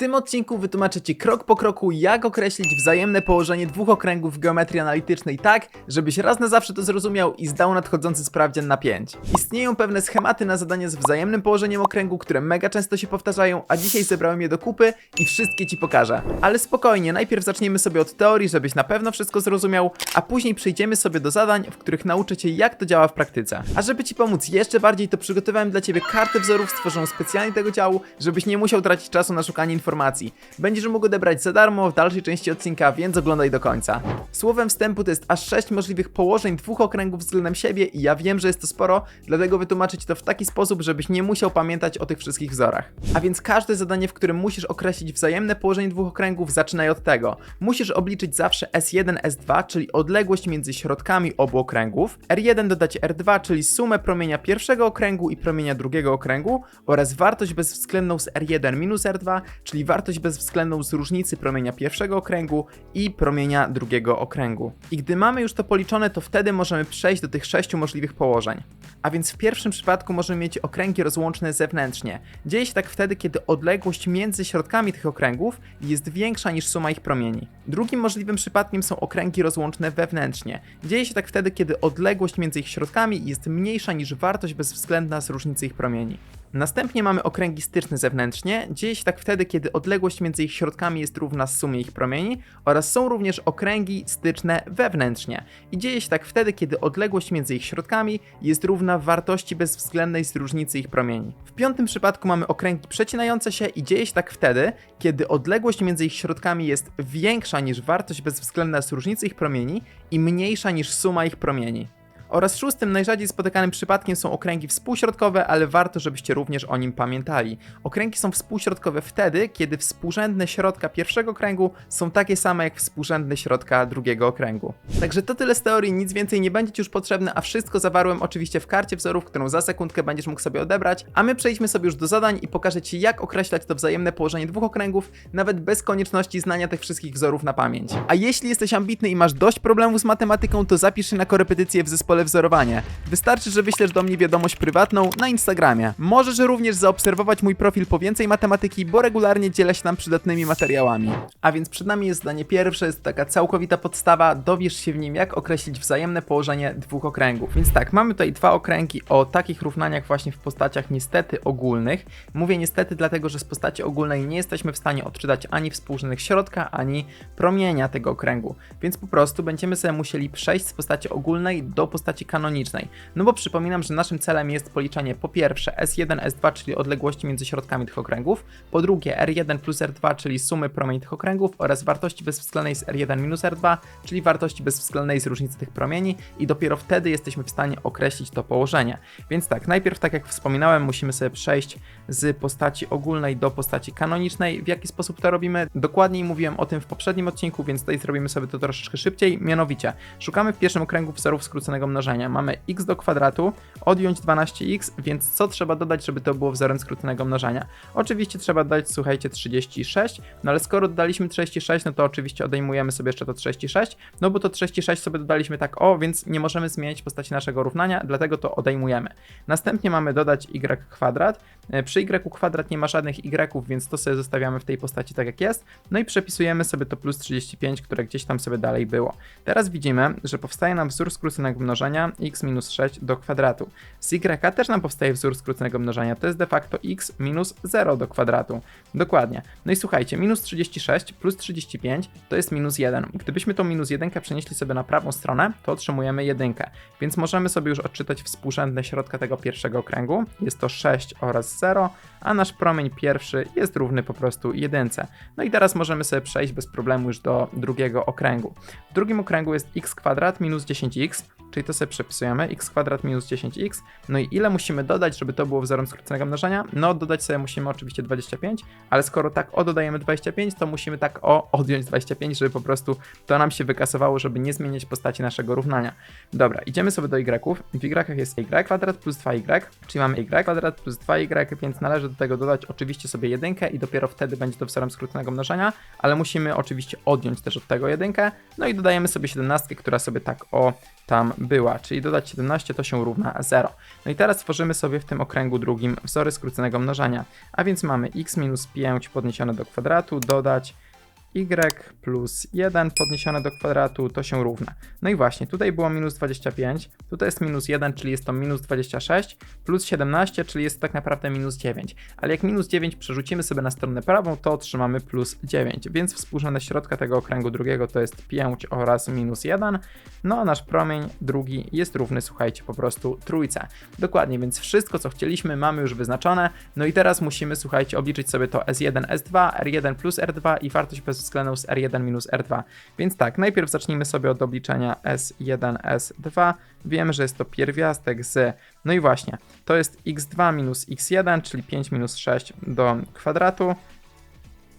tym odcinku wytłumaczę Ci krok po kroku, jak określić wzajemne położenie dwóch okręgów w geometrii analitycznej tak, żebyś raz na zawsze to zrozumiał i zdał nadchodzący sprawdzian na 5. Istnieją pewne schematy na zadanie z wzajemnym położeniem okręgu, które mega często się powtarzają, a dzisiaj zebrałem je do kupy i wszystkie Ci pokażę. Ale spokojnie, najpierw zaczniemy sobie od teorii, żebyś na pewno wszystko zrozumiał, a później przejdziemy sobie do zadań, w których nauczę Cię jak to działa w praktyce. A żeby Ci pomóc jeszcze bardziej, to przygotowałem dla Ciebie kartę wzorów stworzoną specjalnie tego działu, żebyś nie musiał tracić czasu na szukanie informacji. Będziesz mógł odebrać za darmo w dalszej części odcinka, więc oglądaj do końca. Słowem wstępu to jest aż 6 możliwych położeń dwóch okręgów względem siebie i ja wiem, że jest to sporo, dlatego wytłumaczę Ci to w taki sposób, żebyś nie musiał pamiętać o tych wszystkich wzorach. A więc każde zadanie, w którym musisz określić wzajemne położenie dwóch okręgów, zaczynaj od tego. Musisz obliczyć zawsze S1, S2, czyli odległość między środkami obu okręgów, R1 dodać R2, czyli sumę promienia pierwszego okręgu i promienia drugiego okręgu oraz wartość bezwzględną z R1 minus R2, czyli wartość bezwzględną z różnicy promienia pierwszego okręgu i promienia drugiego okręgu. I gdy mamy już to policzone, to wtedy możemy przejść do tych sześciu możliwych położeń. A więc w pierwszym przypadku możemy mieć okręgi rozłączne zewnętrznie. Dzieje się tak wtedy, kiedy odległość między środkami tych okręgów jest większa niż suma ich promieni. Drugim możliwym przypadkiem są okręgi rozłączne wewnętrznie. Dzieje się tak wtedy, kiedy odległość między ich środkami jest mniejsza niż wartość bezwzględna z różnicy ich promieni. Następnie mamy okręgi styczne zewnętrznie. Dzieje się tak wtedy, kiedy odległość między ich środkami jest równa sumie ich promieni oraz są również okręgi styczne wewnętrznie. I dzieje się tak wtedy, kiedy odległość między ich środkami jest równa wartości bezwzględnej z różnicy ich promieni. W piątym przypadku mamy okręgi przecinające się i dzieje się tak wtedy, kiedy odległość między ich środkami jest większa niż wartość bezwzględna z różnicy ich promieni i mniejsza niż suma ich promieni. Oraz szóstym, najrzadziej spotykanym przypadkiem są okręgi współśrodkowe, ale warto, żebyście również o nim pamiętali. Okręgi są współśrodkowe wtedy, kiedy współrzędne środka pierwszego okręgu są takie same jak współrzędne środka drugiego okręgu. Także to tyle z teorii, nic więcej nie będzie Ci już potrzebne, a wszystko zawarłem oczywiście w karcie wzorów, którą za sekundkę będziesz mógł sobie odebrać, a my przejdźmy sobie już do zadań i pokażę Ci jak określać to wzajemne położenie dwóch okręgów, nawet bez konieczności znania tych wszystkich wzorów na pamięć. A jeśli jesteś ambitny i masz dość problemów z matematyką, to zapisz się na korepetycję w zespole wzorowanie. Wystarczy, że wyślesz do mnie wiadomość prywatną na Instagramie. Możesz również zaobserwować mój profil po więcej matematyki, bo regularnie dzielę się tam przydatnymi materiałami. A więc przed nami jest zdanie pierwsze, jest taka całkowita podstawa, dowiesz się w nim jak określić wzajemne położenie dwóch okręgów. Więc tak, mamy tutaj dwa okręgi o takich równaniach właśnie w postaciach niestety ogólnych. Mówię niestety dlatego, że z postaci ogólnej nie jesteśmy w stanie odczytać ani współrzędnych środka, ani promienia tego okręgu. Więc po prostu będziemy sobie musieli przejść z postaci ogólnej do postaci kanonicznej. No bo przypominam, że naszym celem jest policzenie po pierwsze S1, S2, czyli odległości między środkami tych okręgów, po drugie R1 plus R2, czyli sumy promieni tych okręgów oraz wartości bezwzględnej z R1 minus R2, czyli wartości bezwzględnej z różnicy tych promieni i dopiero wtedy jesteśmy w stanie określić to położenie. Więc tak, najpierw tak jak wspominałem, musimy sobie przejść z postaci ogólnej do postaci kanonicznej. W jaki sposób to robimy? Dokładniej mówiłem o tym w poprzednim odcinku, więc tutaj zrobimy sobie to troszeczkę szybciej. Mianowicie, szukamy w pierwszym okręgu wzorów skróconego mnożenia. Mamy x do kwadratu, odjąć 12x, więc co trzeba dodać, żeby to było wzorem skróconego mnożenia? Oczywiście trzeba dodać, słuchajcie, 36, no ale skoro dodaliśmy 36, no to oczywiście odejmujemy sobie jeszcze to 36, no bo to 36 sobie dodaliśmy tak o, więc nie możemy zmienić postaci naszego równania, dlatego to odejmujemy. Następnie mamy dodać y kwadrat. E, Przy y kwadrat nie ma żadnych y, więc to sobie zostawiamy w tej postaci tak jak jest. No i przepisujemy sobie to plus 35, które gdzieś tam sobie dalej było. Teraz widzimy, że powstaje nam wzór skróconego mnożenia x minus 6 do kwadratu. Z y też nam powstaje wzór skróconego mnożenia, to jest de facto x minus 0 do kwadratu. Dokładnie. No i słuchajcie, minus 36 plus 35 to jest minus 1. Gdybyśmy tą minus 1 przenieśli sobie na prawą stronę, to otrzymujemy 1. Więc możemy sobie już odczytać współrzędne środka tego pierwszego okręgu. Jest to 6 oraz 0, loro a nasz promień pierwszy jest równy po prostu 1. No i teraz możemy sobie przejść bez problemu już do drugiego okręgu. W drugim okręgu jest x kwadrat minus 10x, czyli to sobie przepisujemy x kwadrat minus 10x. No i ile musimy dodać, żeby to było wzorem skróconego mnożenia? No dodać sobie musimy oczywiście 25, ale skoro tak o dodajemy 25, to musimy tak o odjąć 25, żeby po prostu to nam się wykasowało, żeby nie zmieniać postaci naszego równania. Dobra, idziemy sobie do y. W y jest y kwadrat plus 2y, czyli mamy y kwadrat plus 2y, więc należy do tego dodać oczywiście sobie jedynkę i dopiero wtedy będzie to wzorem skróconego mnożenia, ale musimy oczywiście odjąć też od tego jedynkę, no i dodajemy sobie 17, która sobie tak o tam była. czyli dodać 17 to się równa 0. No i teraz tworzymy sobie w tym okręgu drugim wzory skróconego mnożenia, a więc mamy x minus 5 podniesione do kwadratu, dodać y plus 1 podniesione do kwadratu to się równa. No i właśnie, tutaj było minus 25, tutaj jest minus 1, czyli jest to minus 26, plus 17, czyli jest tak naprawdę minus 9. Ale jak minus 9 przerzucimy sobie na stronę prawą, to otrzymamy plus 9, więc współrzędne środka tego okręgu drugiego to jest 5 oraz minus 1, no a nasz promień drugi jest równy, słuchajcie, po prostu trójce. Dokładnie, więc wszystko co chcieliśmy mamy już wyznaczone, no i teraz musimy, słuchajcie, obliczyć sobie to S1, S2, R1 plus R2 i wartość bezwzględną z R1 minus R2. Więc tak, najpierw zacznijmy sobie od obliczenia S1, S2. Wiemy, że jest to pierwiastek z, no i właśnie, to jest x2 minus x1, czyli 5 minus 6 do kwadratu,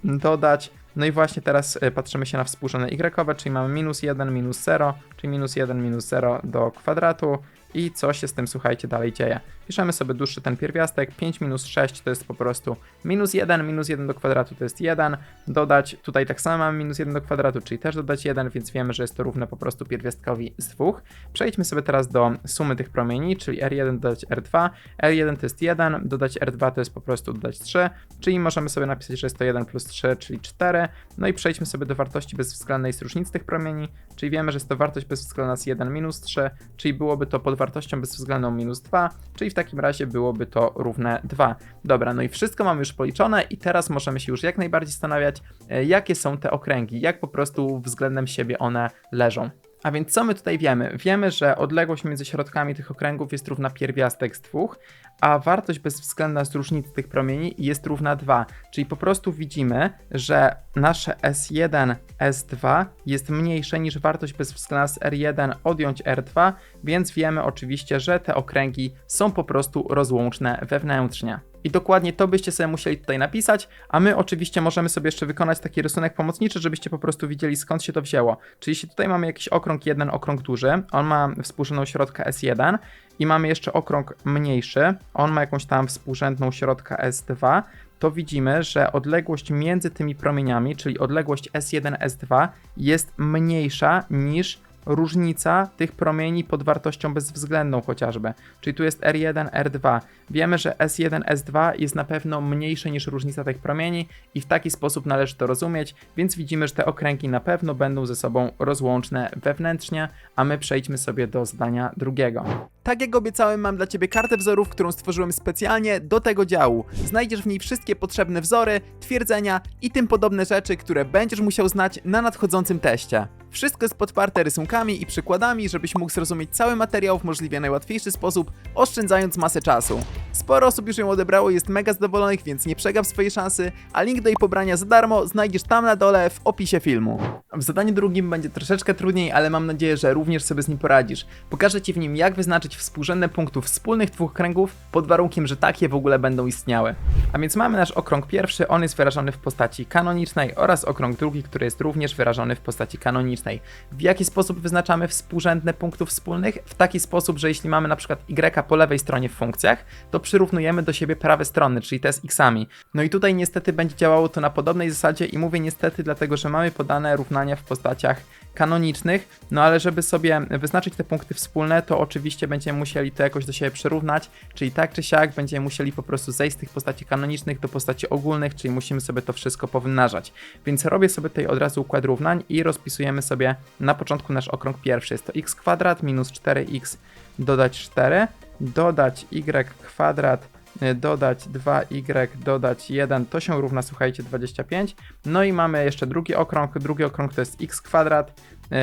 dodać no i właśnie teraz y, patrzymy się na współrzędne y, czyli mamy minus 1, minus 0, czyli minus 1, minus 0 do kwadratu i co się z tym, słuchajcie, dalej dzieje. Piszemy sobie dłuższy ten pierwiastek, 5 minus 6 to jest po prostu minus 1, minus 1 do kwadratu to jest 1, dodać, tutaj tak samo mamy minus 1 do kwadratu, czyli też dodać 1, więc wiemy, że jest to równe po prostu pierwiastkowi z 2. Przejdźmy sobie teraz do sumy tych promieni, czyli R1 dodać R2, R1 to jest 1, dodać R2 to jest po prostu dodać 3, czyli możemy sobie napisać, że jest to 1 plus 3, czyli 4, no i przejdźmy sobie do wartości bezwzględnej z różnicy tych promieni, czyli wiemy, że jest to wartość bezwzględna z 1 minus 3, czyli byłoby to pod wartością bezwzględną minus 2, czyli w takim razie byłoby to równe 2. Dobra, no i wszystko mamy już policzone i teraz możemy się już jak najbardziej zastanawiać, e, jakie są te okręgi, jak po prostu względem siebie one leżą. A więc co my tutaj wiemy? Wiemy, że odległość między środkami tych okręgów jest równa pierwiastek z dwóch, a wartość bezwzględna z różnicy tych promieni jest równa 2. Czyli po prostu widzimy, że nasze S1, S2 jest mniejsze niż wartość bezwzględna z R1 odjąć R2, więc wiemy oczywiście, że te okręgi są po prostu rozłączne wewnętrznie. I dokładnie to byście sobie musieli tutaj napisać, a my oczywiście możemy sobie jeszcze wykonać taki rysunek pomocniczy, żebyście po prostu widzieli skąd się to wzięło. Czyli jeśli tutaj mamy jakiś okrąg jeden, okrąg duży, on ma współrzędną środka S1 i mamy jeszcze okrąg mniejszy, on ma jakąś tam współrzędną środka S2, to widzimy, że odległość między tymi promieniami, czyli odległość S1, S2 jest mniejsza niż różnica tych promieni pod wartością bezwzględną chociażby. Czyli tu jest R1, R2. Wiemy, że S1, S2 jest na pewno mniejsze niż różnica tych promieni i w taki sposób należy to rozumieć, więc widzimy, że te okręgi na pewno będą ze sobą rozłączne wewnętrznie, a my przejdźmy sobie do zdania drugiego. Tak jak obiecałem, mam dla Ciebie kartę wzorów, którą stworzyłem specjalnie do tego działu. Znajdziesz w niej wszystkie potrzebne wzory, twierdzenia i tym podobne rzeczy, które będziesz musiał znać na nadchodzącym teście. Wszystko jest podparte rysunkami i przykładami, żebyś mógł zrozumieć cały materiał w możliwie najłatwiejszy sposób, oszczędzając masę czasu. Sporo osób już ją odebrało jest mega zadowolonych, więc nie przegap swojej szansy, a link do jej pobrania za darmo znajdziesz tam na dole w opisie filmu. W zadaniu drugim będzie troszeczkę trudniej, ale mam nadzieję, że również sobie z nim poradzisz. Pokażę Ci w nim jak wyznaczyć współrzędne punktów wspólnych dwóch kręgów, pod warunkiem, że takie w ogóle będą istniały. A więc mamy nasz okrąg pierwszy, on jest wyrażony w postaci kanonicznej oraz okrąg drugi, który jest również wyrażony w postaci kanonicznej. W jaki sposób wyznaczamy współrzędne punktów wspólnych? W taki sposób, że jeśli mamy na przykład y po lewej stronie w funkcjach, to przyrównujemy do siebie prawe strony, czyli te z xami. No i tutaj niestety będzie działało to na podobnej zasadzie i mówię niestety, dlatego że mamy podane w postaciach kanonicznych, no ale żeby sobie wyznaczyć te punkty wspólne, to oczywiście będziemy musieli to jakoś do siebie przyrównać, czyli tak czy siak będziemy musieli po prostu zejść z tych postaci kanonicznych do postaci ogólnych, czyli musimy sobie to wszystko powymnażać. Więc robię sobie tutaj od razu układ równań i rozpisujemy sobie na początku nasz okrąg pierwszy. Jest to x kwadrat minus 4x dodać 4, dodać y kwadrat dodać 2y, dodać 1, to się równa, słuchajcie, 25. No i mamy jeszcze drugi okrąg, drugi okrąg to jest x kwadrat, yy,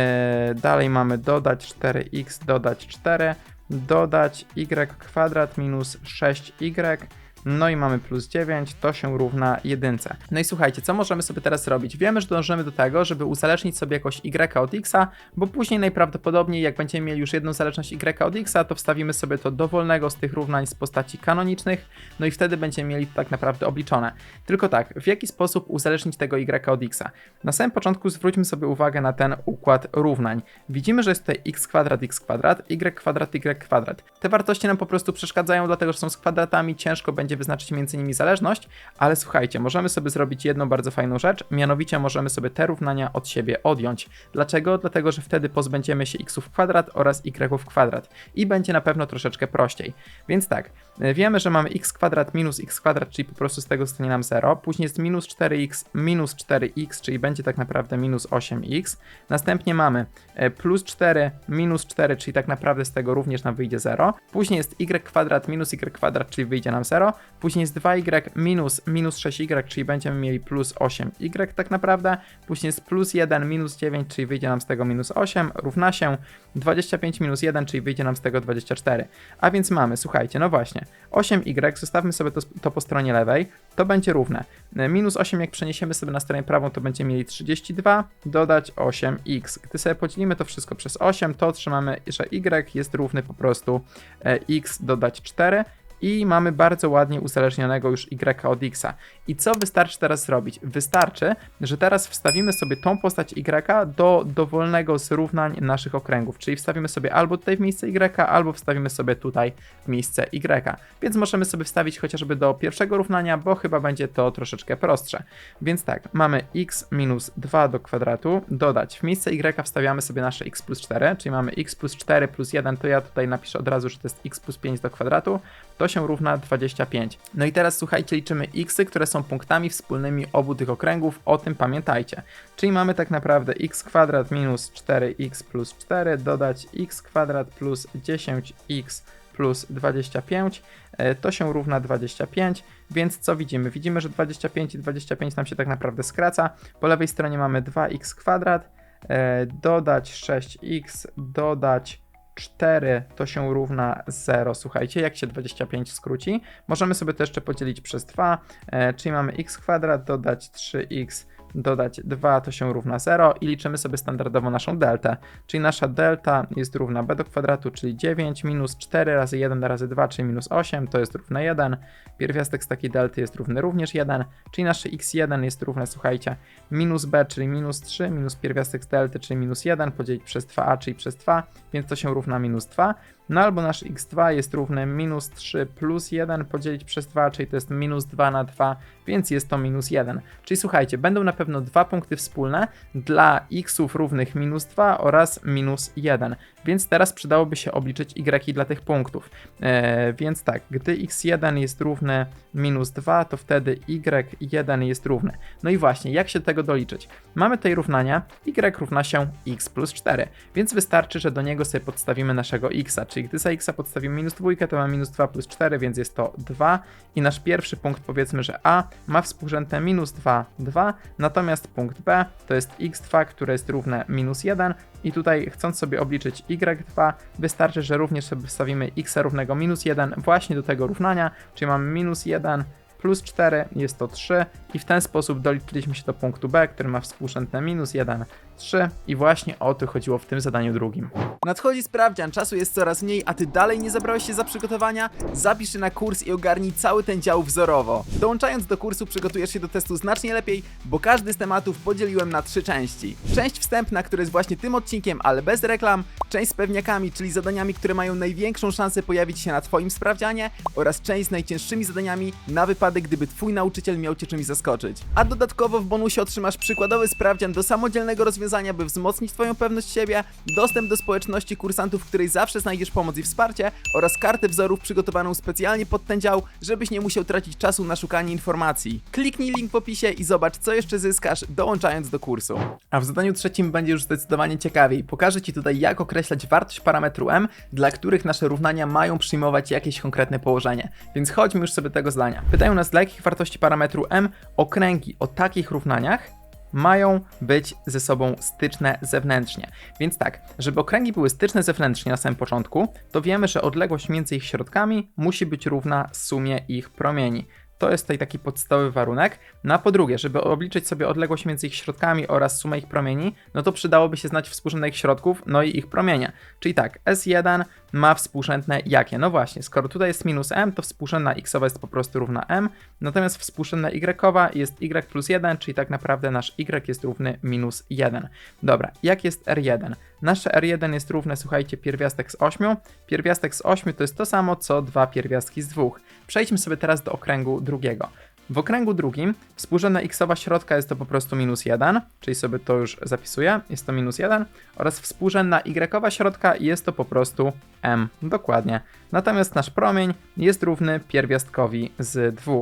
dalej mamy dodać 4x, dodać 4, dodać y kwadrat minus 6y, no i mamy plus 9, to się równa jedynce. No i słuchajcie, co możemy sobie teraz zrobić? Wiemy, że dążymy do tego, żeby uzależnić sobie jakoś y od x, bo później najprawdopodobniej jak będziemy mieli już jedną zależność y od x, to wstawimy sobie to dowolnego z tych równań z postaci kanonicznych, no i wtedy będziemy mieli to tak naprawdę obliczone. Tylko tak, w jaki sposób uzależnić tego y od x? Na samym początku zwróćmy sobie uwagę na ten układ równań. Widzimy, że jest tutaj x kwadrat, x kwadrat, y kwadrat, y kwadrat. Te wartości nam po prostu przeszkadzają, dlatego że są z kwadratami, ciężko będzie wyznaczyć między nimi zależność, ale słuchajcie, możemy sobie zrobić jedną bardzo fajną rzecz, mianowicie możemy sobie te równania od siebie odjąć. Dlaczego? Dlatego, że wtedy pozbędziemy się x w kwadrat oraz y w kwadrat i będzie na pewno troszeczkę prościej. Więc tak, y, wiemy, że mamy x kwadrat minus x kwadrat, czyli po prostu z tego zostanie nam 0, później jest minus 4x minus 4x, czyli będzie tak naprawdę minus 8x, następnie mamy e, plus 4 minus 4, czyli tak naprawdę z tego również nam wyjdzie 0, później jest y kwadrat minus y kwadrat, czyli wyjdzie nam 0, później jest 2y minus minus 6y, czyli będziemy mieli plus 8y tak naprawdę, później jest plus 1 minus 9, czyli wyjdzie nam z tego minus 8, równa się 25 minus 1, czyli wyjdzie nam z tego 24. A więc mamy, słuchajcie, no właśnie, 8y, zostawmy sobie to, to po stronie lewej, to będzie równe. E, Minus 8 jak przeniesiemy sobie na stronę prawą, to będziemy mieli 32, dodać 8x. Gdy sobie podzielimy to wszystko przez 8, to otrzymamy, że y jest równy po prostu e, x dodać 4 i mamy bardzo ładnie uzależnionego już y od x. I co wystarczy teraz zrobić? Wystarczy, że teraz wstawimy sobie tą postać y do dowolnego z równań naszych okręgów, czyli wstawimy sobie albo tutaj w miejsce y, albo wstawimy sobie tutaj w miejsce y. Więc możemy sobie wstawić chociażby do pierwszego równania, bo chyba będzie to troszeczkę prostsze. Więc tak, mamy x minus 2 do kwadratu, dodać w miejsce y wstawiamy sobie nasze x plus 4, czyli mamy x plus 4 plus 1, to ja tutaj napiszę od razu, że to jest x plus 5 do kwadratu, to się równa 25. No i teraz słuchajcie, liczymy xy, które są punktami wspólnymi obu tych okręgów, o tym pamiętajcie. Czyli mamy tak naprawdę x kwadrat minus 4x plus 4, dodać x kwadrat plus 10x plus 25, e, to się równa 25, więc co widzimy? Widzimy, że 25 i 25 nam się tak naprawdę skraca. Po lewej stronie mamy 2x kwadrat, e, dodać 6x, dodać 4 to się równa 0. Słuchajcie, jak się 25 skróci? Możemy sobie to jeszcze podzielić przez 2, e, czyli mamy x kwadrat, dodać 3x, dodać 2 to się równa 0 i liczymy sobie standardowo naszą deltę, czyli nasza delta jest równa b do kwadratu, czyli 9 minus 4 razy 1 razy 2, czyli minus 8, to jest równe 1. Pierwiastek z takiej delty jest równy również 1, czyli nasze x1 jest równe, słuchajcie, minus b, czyli minus 3, minus pierwiastek z delty, czyli minus 1, podzielić przez 2a, czyli przez 2, więc to się równa minus 2. No albo nasz x2 jest równy minus 3 plus 1 podzielić przez 2, czyli to jest minus 2 na 2, więc jest to minus 1. Czyli słuchajcie, będą na pewno dwa punkty wspólne dla xów równych minus 2 oraz minus 1. Więc teraz przydałoby się obliczyć y dla tych punktów. E, więc tak, gdy x1 jest równe minus 2, to wtedy y1 jest równe. No i właśnie, jak się tego doliczyć? Mamy tutaj równania, y równa się x plus 4, więc wystarczy, że do niego sobie podstawimy naszego x, czyli gdy za x podstawimy minus 2, to mamy minus 2 plus 4, więc jest to 2 i nasz pierwszy punkt powiedzmy, że a ma współrzędne minus 2, 2, natomiast punkt b to jest x2, które jest równe minus 1 i tutaj chcąc sobie obliczyć y2, wystarczy, że również sobie wstawimy x równego minus 1 właśnie do tego równania, czyli mamy minus 1 plus 4 jest to 3 i w ten sposób doliczyliśmy się do punktu B, który ma współrzędne minus 1, 3 i właśnie o to chodziło w tym zadaniu drugim. Nadchodzi sprawdzian, czasu jest coraz mniej, a ty dalej nie zabrałeś się za przygotowania? Zapisz się na kurs i ogarnij cały ten dział wzorowo. Dołączając do kursu przygotujesz się do testu znacznie lepiej, bo każdy z tematów podzieliłem na trzy części. Część wstępna, która jest właśnie tym odcinkiem, ale bez reklam, część z pewniakami, czyli zadaniami, które mają największą szansę pojawić się na twoim sprawdzianie oraz część z najcięższymi zadaniami na wypadek, gdyby twój nauczyciel miał cię czymś zaskoczyć. A dodatkowo w bonusie otrzymasz przykładowy sprawdzian do samodzielnego rozwiązania, by wzmocnić twoją pewność siebie, dostęp do społeczności kursantów, w której zawsze znajdziesz pomoc i wsparcie oraz kartę wzorów przygotowaną specjalnie pod ten dział, żebyś nie musiał tracić czasu na szukanie informacji. Kliknij link w opisie i zobacz, co jeszcze zyskasz, dołączając do kursu. A w zadaniu trzecim będzie już zdecydowanie ciekawiej. Pokażę Ci tutaj, jak określać wartość parametru m, dla których nasze równania mają przyjmować jakieś konkretne położenie. Więc chodźmy już sobie tego zdania. Pytają nas, dla jakich wartości parametru m okręgi o takich równaniach mają być ze sobą styczne zewnętrznie. Więc tak, żeby okręgi były styczne zewnętrznie na samym początku, to wiemy, że odległość między ich środkami musi być równa sumie ich promieni. To jest tutaj taki podstawowy warunek. No a po drugie, żeby obliczyć sobie odległość między ich środkami oraz sumę ich promieni, no to przydałoby się znać współrzędne ich środków, no i ich promienia. Czyli tak, S1 ma współrzędne jakie? No właśnie, skoro tutaj jest minus m, to współrzędna x jest po prostu równa m, natomiast współrzędna y jest y plus 1, czyli tak naprawdę nasz y jest równy minus 1. Dobra, jak jest R1? Nasze R1 jest równe, słuchajcie, pierwiastek z 8. Pierwiastek z 8 to jest to samo, co dwa pierwiastki z 2. Przejdźmy sobie teraz do okręgu drugiego. W okręgu drugim współrzędna xowa środka jest to po prostu minus 1, czyli sobie to już zapisuję, jest to minus 1, oraz współrzędna y środka jest to po prostu m, dokładnie. Natomiast nasz promień jest równy pierwiastkowi z 2.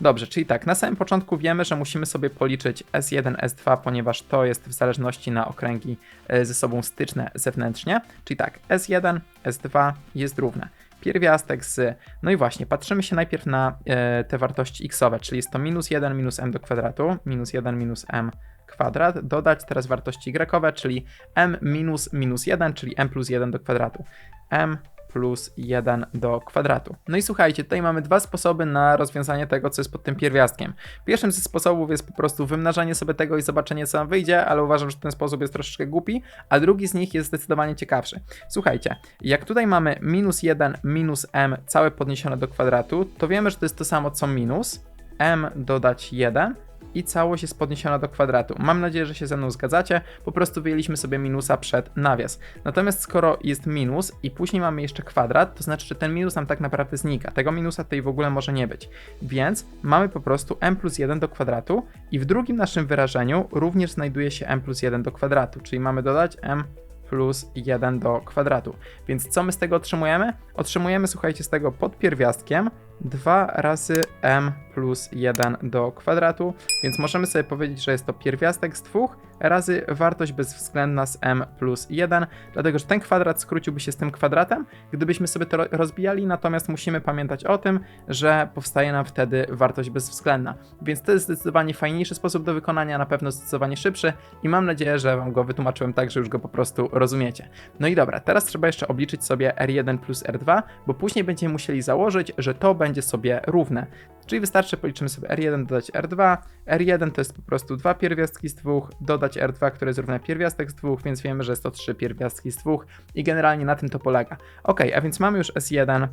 Dobrze, czyli tak, na samym początku wiemy, że musimy sobie policzyć S1, S2, ponieważ to jest w zależności na okręgi e, ze sobą styczne zewnętrznie, czyli tak, S1, S2 jest równe pierwiastek z. No i właśnie, patrzymy się najpierw na e, te wartości xowe, czyli jest to minus 1 minus m do kwadratu, minus 1 minus m kwadrat, dodać teraz wartości y, czyli m minus minus 1, czyli m plus 1 do kwadratu. m plus 1 do kwadratu. No i słuchajcie, tutaj mamy dwa sposoby na rozwiązanie tego, co jest pod tym pierwiastkiem. Pierwszym ze sposobów jest po prostu wymnażanie sobie tego i zobaczenie, co nam wyjdzie, ale uważam, że ten sposób jest troszeczkę głupi, a drugi z nich jest zdecydowanie ciekawszy. Słuchajcie, jak tutaj mamy minus 1 minus m całe podniesione do kwadratu, to wiemy, że to jest to samo co minus m dodać 1 i całość jest podniesiona do kwadratu. Mam nadzieję, że się ze mną zgadzacie. Po prostu wyjęliśmy sobie minusa przed nawias. Natomiast skoro jest minus i później mamy jeszcze kwadrat, to znaczy, że ten minus nam tak naprawdę znika. Tego minusa tutaj w ogóle może nie być. Więc mamy po prostu m plus 1 do kwadratu i w drugim naszym wyrażeniu również znajduje się m plus 1 do kwadratu, czyli mamy dodać m plus 1 do kwadratu. Więc co my z tego otrzymujemy? Otrzymujemy, słuchajcie, z tego pod pierwiastkiem 2 razy m plus 1 do kwadratu, więc możemy sobie powiedzieć, że jest to pierwiastek z 2 razy wartość bezwzględna z m plus 1, dlatego że ten kwadrat skróciłby się z tym kwadratem, gdybyśmy sobie to ro- rozbijali, natomiast musimy pamiętać o tym, że powstaje nam wtedy wartość bezwzględna. Więc to jest zdecydowanie fajniejszy sposób do wykonania, na pewno zdecydowanie szybszy i mam nadzieję, że Wam go wytłumaczyłem tak, że już go po prostu rozumiecie. No i dobra, teraz trzeba jeszcze obliczyć sobie R1 plus R2, bo później będziemy musieli założyć, że to będzie sobie równe. Czyli wystarczy, policzymy sobie R1 dodać R2. R1 to jest po prostu dwa pierwiastki z dwóch, dodać R2, które jest równe pierwiastek z dwóch, więc wiemy, że jest to trzy pierwiastki z dwóch i generalnie na tym to polega. Ok, a więc mamy już S1, y,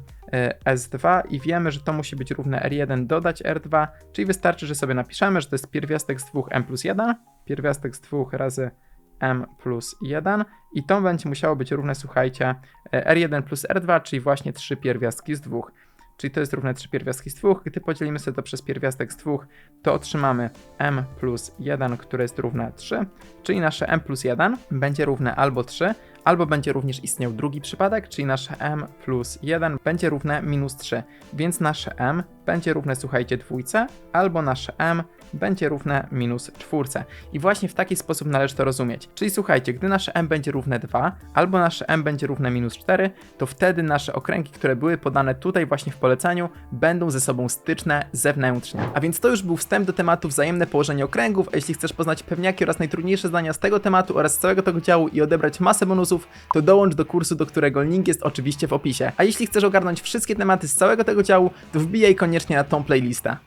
S2 i wiemy, że to musi być równe R1 dodać R2, czyli wystarczy, że sobie napiszemy, że to jest pierwiastek z dwóch M plus 1, pierwiastek z dwóch razy m plus 1 i to będzie musiało być równe, słuchajcie, e, r1 plus r2, czyli właśnie 3 pierwiastki z 2. Czyli to jest równe 3 pierwiastki z 2. Gdy podzielimy sobie to przez pierwiastek z 2, to otrzymamy m plus 1, które jest równe 3, czyli nasze m plus 1 będzie równe albo 3, albo będzie również istniał drugi przypadek, czyli nasze m plus 1 będzie równe minus 3, więc nasze m będzie równe, słuchajcie, dwójce, albo nasze m będzie równe minus czwórce. I właśnie w taki sposób należy to rozumieć. Czyli słuchajcie, gdy nasze m będzie równe 2, albo nasze m będzie równe minus 4, to wtedy nasze okręgi, które były podane tutaj właśnie w poleceniu, będą ze sobą styczne zewnętrznie. A więc to już był wstęp do tematu wzajemne położenie okręgów, a jeśli chcesz poznać pewniaki oraz najtrudniejsze zdania z tego tematu oraz z całego tego działu i odebrać masę bonusów, to dołącz do kursu, do którego link jest oczywiście w opisie. A jeśli chcesz ogarnąć wszystkie tematy z całego tego działu, to wbijaj koniecznie na tą playlistę.